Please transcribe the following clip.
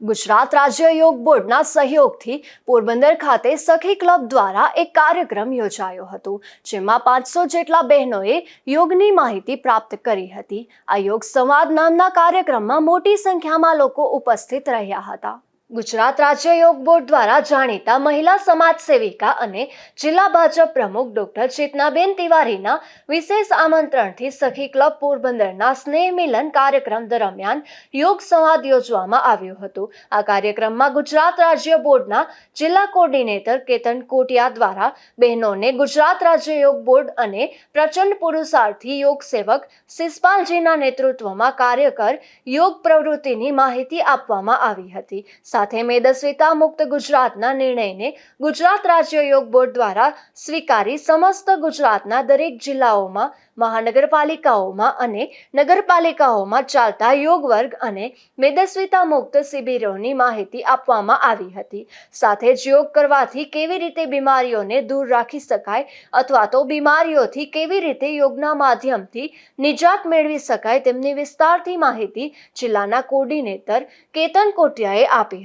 ગુજરાત રાજ્ય યોગ બોર્ડના સહયોગથી પોરબંદર ખાતે સખી ક્લબ દ્વારા એક કાર્યક્રમ યોજાયો હતો, જેમાં પાંચસો જેટલા બહેનોએ યોગની માહિતી પ્રાપ્ત કરી હતી. આ યોગ સંવાદ નામના કાર્યક્રમમાં મોટી સંખ્યામાં લોકો ઉપસ્થિત રહ્યા હતા. ગુજરાત રાજ્ય યોગ બોર્ડ દ્વારા જાણીતા મહિલા સમાજ સેવિકા અને જિલ્લા ભાજપ પ્રમુખ ડોક્ટર ચેતનાબેન તિવારીના વિશેષ આમંત્રણથી સખી ક્લબ પોરબંદરના સ્નેહ મિલન કાર્યક્રમ દરમિયાન યોગ સંવાદ યોજવામાં આવ્યો હતો. આ કાર્યક્રમમાં ગુજરાત રાજ્ય બોર્ડના જિલ્લા કોર્ડિનેટર કેતન કોટિયા દ્વારા બહેનોને ગુજરાત રાજ્ય યોગ બોર્ડ અને પ્રચંડ પુરુષાર્થી યોગ સેવક સિસપાલજીના નેતૃત્વમાં કાર્યકર યોગ પ્રવૃત્તિની માહિતી આપવામાં આવી હતી. સાથે મેદસ્વીતા મુક્ત ગુજરાતના નિર્ણયને ગુજરાત રાજ્ય યોગ બોર્ડ દ્વારા સ્વીકારી સમસ્ત ગુજરાતના દરેક જિલ્લાઓમાં, મહાનગરપાલિકાઓમાં અને નગરપાલિકાઓમાં ચાલતા યોગ વર્ગ અને મેદસ્વીતા મુક્ત શિબિરોની માહિતી આપવામાં આવી હતી. સાથે જ યોગ કરવાથી કેવી રીતે બીમારીઓને દૂર રાખી શકાય અથવા તો બીમારીઓથી કેવી રીતે યોગના માધ્યમથી નિજાત મેળવી શકાય તેમની વિસ્તારથી માહિતી જિલ્લાના કોર્ડિનેટર કેતન કોટિયાએ આપી